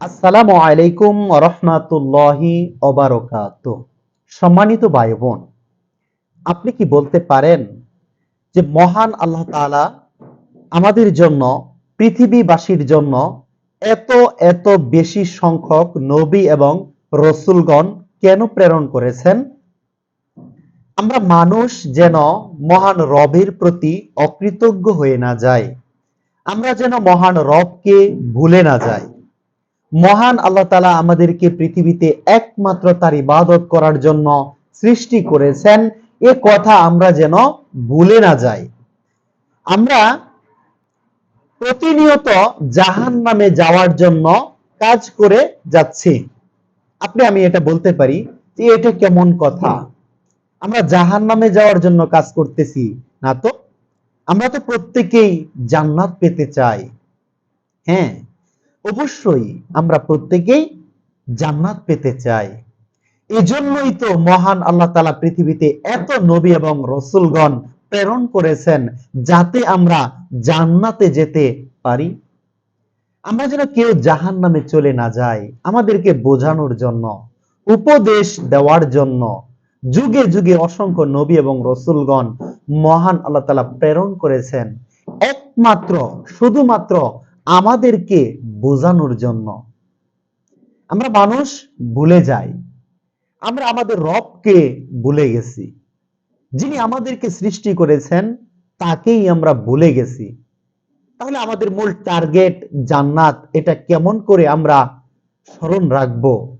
আসসালামু আলাইকুম রহমাতুল্লাহি অবারকাত সম্মানিত ভাই বোন আপনি কি বলতে পারেন যে মহান আল্লাহ তাআলা আমাদের জন্য, পৃথিবীবাসীর জন্য এত এত বেশি সংখ্যক নবী এবং রসুলগণ কেন প্রেরণ করেছেন? আমরা মানুষ যেন মহান রবের প্রতি অকৃতজ্ঞ হয়ে না যাই। আমরা যেন মহান রবকে ভুলে না যাই। মহান আল্লাহ তালা আমাদেরকে পৃথিবীতে একমাত্র তার ইবাদত করার জন্য সৃষ্টি করেছেন। এ কথা আমরা যেন ভুলে না যাই। আমরা প্রতিনিয়ত জাহান নামে যাওয়ার জন্য কাজ করে যাচ্ছি। আপনি, আমি এটা বলতে পারি যে এটা কেমন কথা? আমরা জাহান নামে যাওয়ার জন্য কাজ করতেছি, না তো? আমরা তো প্রত্যেকেই জান্নাত পেতে চাই। হ্যাঁ? অবশ্যই আমরা প্রত্যেকেই জান্নাত পেতে চাই। এজন্যই তো মহান আল্লাহ তালা পৃথিবীতে এত নবী এবং রসুলগণ প্রেরণ করেছেন যাতে আমরা জান্নাতে যেতে পারি। আমরা যেন কেউ জাহান নামে চলে না যাই আমাদেরকে বোঝানোর জন্য, উপদেশ দেওয়ার জন্য। যুগে যুগে অসংখ্য নবী এবং রসুলগণ মহান আল্লাহ তালা প্রেরণ করেছেন। একমাত্র, শুধুমাত্র আমাদেরকে বোঝানোর জন্য। আমরা মানুষ ভুলে যাই। আমরা আমাদের রবকে ভুলে গেছি। যিনি আমাদেরকে সৃষ্টি করেছেন, তাকেই আমরা ভুলে গেছি। তাহলে আমাদের মূল টার্গেট জান্নাত, এটা কেমন করে আমরা স্মরণ রাখব?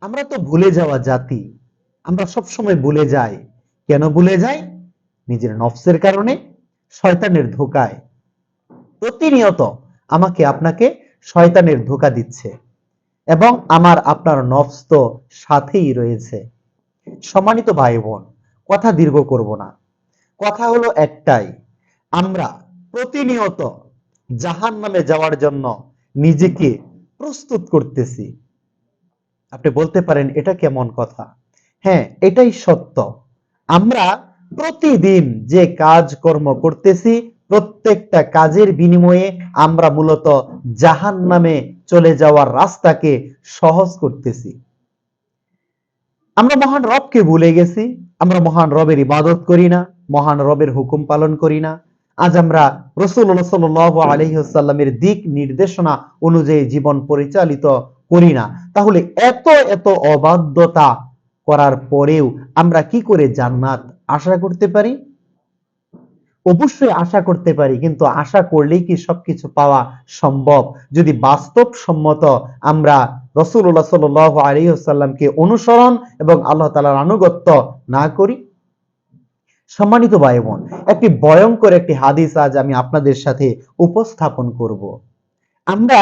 আমরা তো ভুলে যাওয়া জাতি। আমরা সব সময় ভুলে যাই। কেন ভুলে যাই? নিজের নফসের কারণে, শয়তানের ধোকায়। প্রতিনিয়ত আমাকে আপনাকে শয়তানের ধোকা দিচ্ছে এবং আমার আপনার নফস তো সাথেই রয়েছে। সম্মানিত ভাই বোন কথা দীর্ঘ করব না। কথা হলো একটাই, আমরা প্রতিনিয়ত জাহান নামে যাওয়ার জন্য নিজেকে প্রস্তুত করতেছি। আপনি বলতে পারেন, এটা কেমন কথা? হ্যাঁ এটাই সত্য। আমরা প্রতিদিন যে কাজ কর্ম করতেছি প্রত্যেকটা কাজের বিনিময়ে আমরা মূলত জাহান নামে চলে যাওয়ার রাস্তাকে সহজ করতেছি। আমরা মহান রবকে ভুলে গেছি, আমরা মহান রবের ইবাদত করি না, মহান রবের হুকুম পালন করি না। আজ আমরা রসুল্লাহ সাল আলহিহাল্লামের দিক নির্দেশনা অনুযায়ী জীবন পরিচালিত করি না। তাহলে এত এত অবাধ্যতা করার পরেও আমরা কি করে জান্নাত আশা করতে পারি? অবশ্যই আশা করতে পারি, কিন্তু আশা করলেই কি সবকিছু পাওয়া সম্ভব? যদি বাস্তবসম্মত আমরা রসুল্লাহ সাল আলিহাল্লামকে অনুসরণ এবং আল্লাহ তালার আনুগত্য না করি? সম্মানিত ভাই বোন একটি ভয়ঙ্কর একটি হাদিস আজ আমি আপনাদের সাথে উপস্থাপন করব। আমরা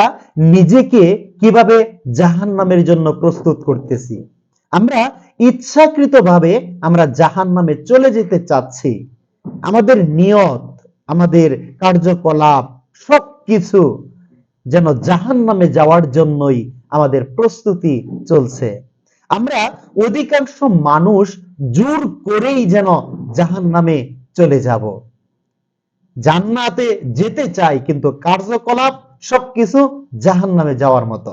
নিজেকে কীভাবে জাহান নামের জন্য প্রস্তুত করতেছি? আমরা ইচ্ছাকৃতভাবে আমরা জাহান নামে চলে যেতে চাচ্ছি। আমাদের নিয়ত, আমাদের কার্যকলাপ, সবকিছু যেন জাহান নামে যাওয়ার জন্যই আমাদের প্রস্তুতি চলছে। আমরা অধিকাংশ মানুষ জোর করেই যেন জাহান নামে চলে যাব। জান্নাতে যেতে চাই, কিন্তু কার্যকলাপ সবকিছু জাহান নামে যাওয়ার মতো।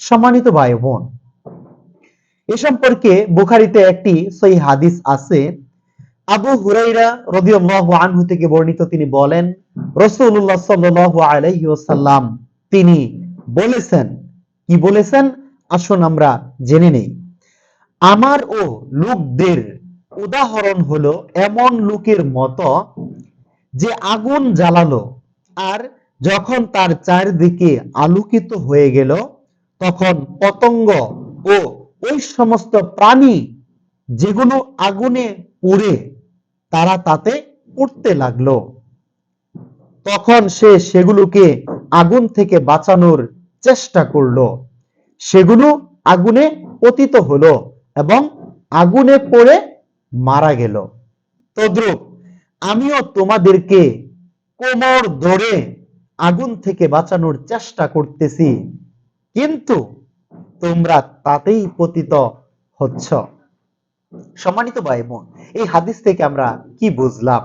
সম্মানিত ভাই বোন এ সম্পর্কে বুখারিতে একটি সই হাদিস আছে। আবু হুরাইরা রদিয়াল্লাহু আনহু থেকে বর্ণিত তিনি বলেন, রাসূলুল্লাহ সাল্লাল্লাহু আলাইহি তিনি বলেছেন, কি বলেছেন? আসুন আমরা জেনে নেই। আমার ও লোকদের উদাহরণ হলো এমন লোকের মতো যে আগুন জ্বালালো আর যখন তার চারদিকে আলোকিত হয়ে গেল, তখন পতঙ্গ ও ওই সমস্ত প্রাণী যেগুলো আগুনে পুড়ে তারা তাতে পড়তে লাগল। তখন সে সেগুলোকে আগুন থেকে বাঁচানোর চেষ্টা করল। সেগুলো আগুনে পতিত হলো এবং আগুনে পড়ে মারা গেল। তদ্রুপ আমিও তোমাদেরকে কোমর ধরে আগুন থেকে বাঁচানোর চেষ্টা করতেছি, কিন্তু তোমরা তাতেই পতিত হচ্ছ। সম্মানিত ভাই বোন, এই হাদিস থেকে আমরা কি বুঝলাম?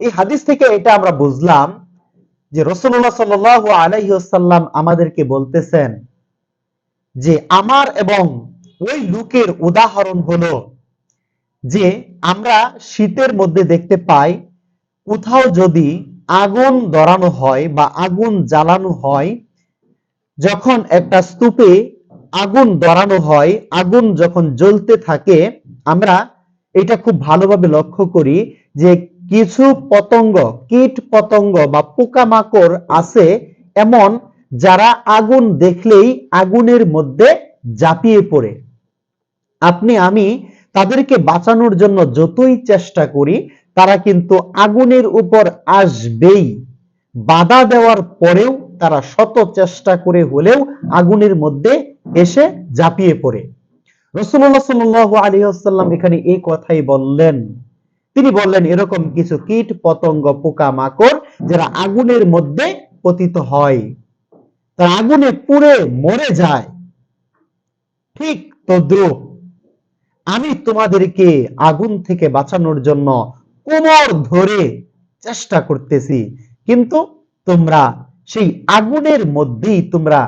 এই হাদিস থেকে এটা আমরা বুঝলাম যে রসুল্লাহ সাল আলাইসাল্লাম আমাদেরকে বলতেছেন যে আমার এবং ওই লোকের উদাহরণ হলো যে আমরা শীতের মধ্যে দেখতে পাই কোথাও যদি আগুন ধরানো হয় বা আগুন জ্বালানো হয়, যখন একটা স্তূপে আগুন ধরানো হয়, আগুন যখন জ্বলতে থাকে, আমরা এটা খুব ভালোভাবে লক্ষ্য করি যে কিছু পতঙ্গ, কীট পতঙ্গ বা পোকামাকড় আছে এমন যারা আগুন দেখলেই আগুনের মধ্যে জাপিয়ে পড়ে। আপনি, আমি তাদেরকে বাঁচানোর জন্য যতই চেষ্টা করি, তারা কিন্তু আগুনের উপর আসবেই। বাধা দেওয়ার পরেও তারা শত চেষ্টা করে হলেও আগুনের মধ্যে এসে ঝাঁপিয়ে পড়ে। রসুল্লাহ সাল্লাহ আসাল্লাম এখানে এই কথাই বললেন। তিনি বললেন, এরকম কিছু কীট, পতঙ্গ পোকা মাকড় যারা আগুনের মধ্যে পতিত হয়, তারা আগুনে পুড়ে মরে যায়। ঠিক তদ্রুপ আমি তোমাদেরকে আগুন থেকে বাঁচানোর জন্য কোমর ধরে চেষ্টা করতেছি, কিন্তু তোমরা সেই আগুনের মধ্যেই তোমরা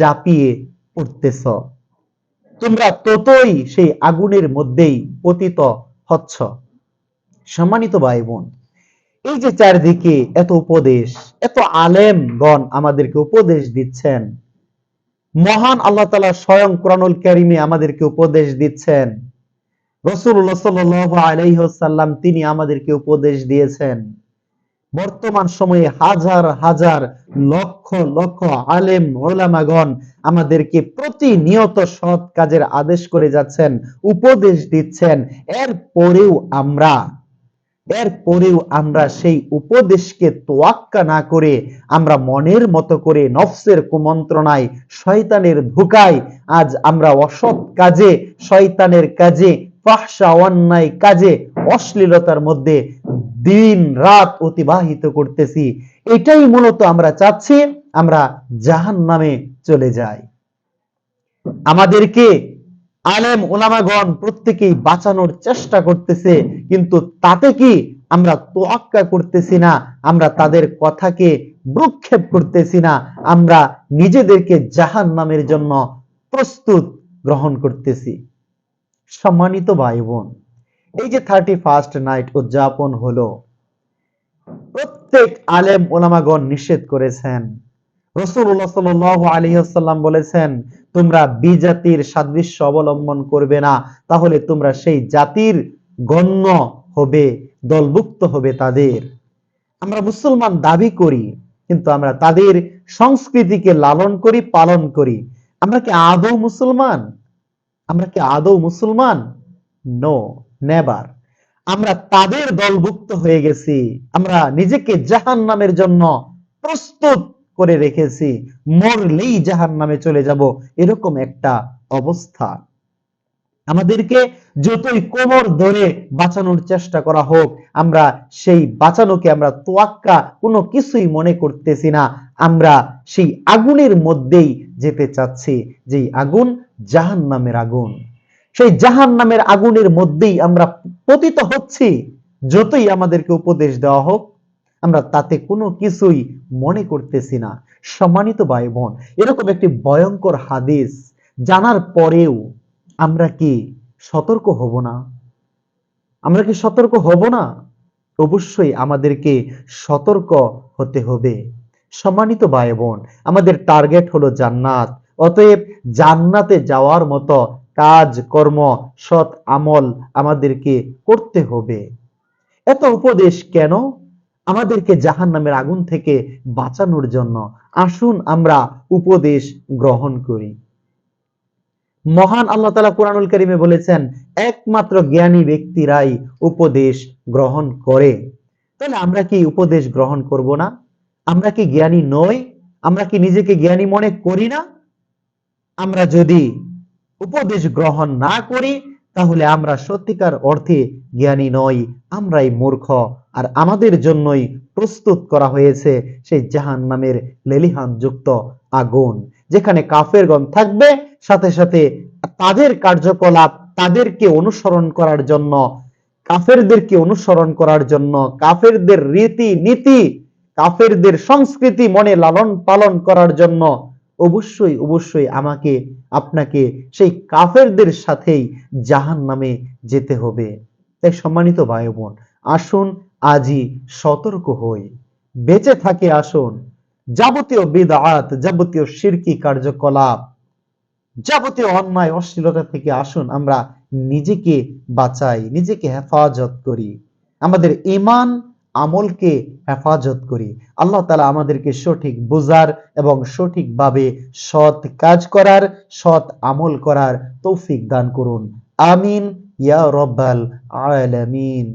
জাপিয়ে পড়তেছ। তোমরা ততই সেই আগুনের মধ্যেই পতিত হচ্ছ। সম্মানিত ভাই বোন এই যে চারদিকে এত উপদেশ, এত আলেমগণ আমাদেরকে উপদেশ দিচ্ছেন, মহান আল্লাহ তালা স্বয়ং কোরআনুল কারিমে আমাদেরকে উপদেশ দিচ্ছেন রসুল্লাহ সাল্লাম তিনি আমাদেরকে উপদেশ দিয়েছেন। বর্তমান সময়ে হাজার হাজার লক্ষ লক্ষ আলেম ওলামাগণ আমাদেরকে প্রতিনিয়ত সৎ কাজের আদেশ করে যাচ্ছেন, উপদেশ দিচ্ছেন। এর পরেও আমরা, এর পরেও আমরা সেই উপদেশকে তোয়াক্কা না করে, আমরা মনের মতো করে নফসের কুমন্ত্রণায়, শয়তানের ধোকায় আজ আমরা অসৎ কাজে, শয়তানের কাজে ফাহসা অন্যায় কাজে, অশ্লীলতার মধ্যে দিন রাত অতিবাহিত করতেছি। এটাই মূলত আমরা চাচ্ছি, আমরা জাহান নামে চলে যাই। আমাদেরকে আলেম ওলামাগণ প্রত্যেকেই বাঁচানোর চেষ্টা করতেছে, কিন্তু তাতে কি আমরা তোয়াক্কা করতেছি না, আমরা তাদের কথাকে ভ্রুক্ষেপ করতেছি না, আমরা নিজেদেরকে জাহান নামের জন্য প্রস্তুত গ্রহণ করতেছি। সম্মানিত ভাই বোন এই যে থার্টি ফার্স্ট নাইট উদযাপন হলো, প্রত্যেক আলেম ওলামাগণ নিষেধ করেছেন। রসুল্লাহ সাল আলহিহাল্লাম বলেছেন, তোমরা বিজাতির সাদৃশ্য অবলম্বন করবে না, তাহলে তোমরা সেই জাতির গণ্য হবে, দলভুক্ত হবে তাদের। আমরা মুসলমান দাবি করি, কিন্তু আমরা তাদের সংস্কৃতিকে লালন করি, পালন করি। আমরা কি আদৌ মুসলমান? আমরা কি আদৌ মুসলমান? নো নেবার। আমরা তাদের দলভুক্ত হয়ে গেছি। আমরা নিজেকে জাহান নামের জন্য প্রস্তুত করে রেখেছি। মরলেই জাহান নামে চলে যাব এরকম একটা অবস্থা। আমাদেরকে যতই কোমর ধরে বাঁচানোর চেষ্টা করা হোক, আমরা সেই বাঁচানোকে আমরা তোয়াক্কা কোনো কিছুই মনে করতেছি না। আমরা সেই আগুনের মধ্যেই যেতে চাচ্ছি, যেই আগুন জাহান নামের আগুন। সেই জাহান নামের আগুনের মধ্যেই আমরা পতিত হচ্ছি। যতই আমাদেরকে উপদেশ দেওয়া হোক, আমরা তাতে কোনো কিছুই মনে করতেছি না। সম্মানিত ভাই বোন এরকম একটি ভয়ঙ্কর হাদিস জানার পরেও আমরা কি সতর্ক হব না? আমরা কি সতর্ক হব না? অবশ্যই আমাদেরকে সতর্ক হতে হবে। সম্মানিত ভাই বোন আমাদের টার্গেট হলো জান্নাত। অতএব জান্নাতে যাওয়ার মতো কাজ, কর্ম, সৎ আমল আমাদেরকে করতে হবে। এত উপদেশ কেন? আমাদেরকে জাহান নামের আগুন থেকে বাঁচানোর জন্য আসুন আমরা উপদেশ গ্রহণ করি। মহান আল্লাহ তালা কোরআনুল করিমে বলেছেন, একমাত্র জ্ঞানী ব্যক্তিরাই উপদেশ গ্রহণ করে। তাহলে আমরা কি উপদেশ গ্রহণ করব না? আমরা কি জ্ঞানী নই? আমরা কি নিজেকে জ্ঞানী মনে করি না? আমরা যদি উপদেশ গ্রহণ না করি, তাহলে আমরা সত্যিকার অর্থে জ্ঞানী নই, আমরাই মূর্খ। আর আমাদের জন্যই প্রস্তুত করা হয়েছে সেই জাহান নামের লেলিহান যুক্ত আগুন, যেখানে কাফেরগণ থাকবে, সাথে সাথে তাদের কার্যকলাপ তাদেরকে অনুসরণ করার জন্য, কাফেরদেরকে অনুসরণ করার জন্য, কাফেরদের রীতি নীতি কাফেরদের সংস্কৃতি মনে লালন পালন করার জন্য অবশ্যই অবশ্যই আমাকে, আপনাকে সেই কাফেরদের সাথেই জাহান নামে যেতে হবে। তাই সম্মানিত ভাই বোন আসুন আজই সতর্ক হই। বেঁচে থাকে আসুন। যাবতীয় বিদআত, যাবতীয় শিরকি কার্যকলাপ, যাবতীয় অন্যায়, অশ্লীলতা থেকে আসুন। আমরা নিজেকে বাঁচাই, নিজেকে হেফাজত করি। আমাদের ইমান আমলকে হেফাজত করি। আল্লাহ তালা আমাদেরকে সঠিক বোঝার এবং সঠিকভাবে সৎ কাজ করার, সৎ আমল করার তৌফিক দান করুন। আমিন, ইয়া রব্বাল আলামিন।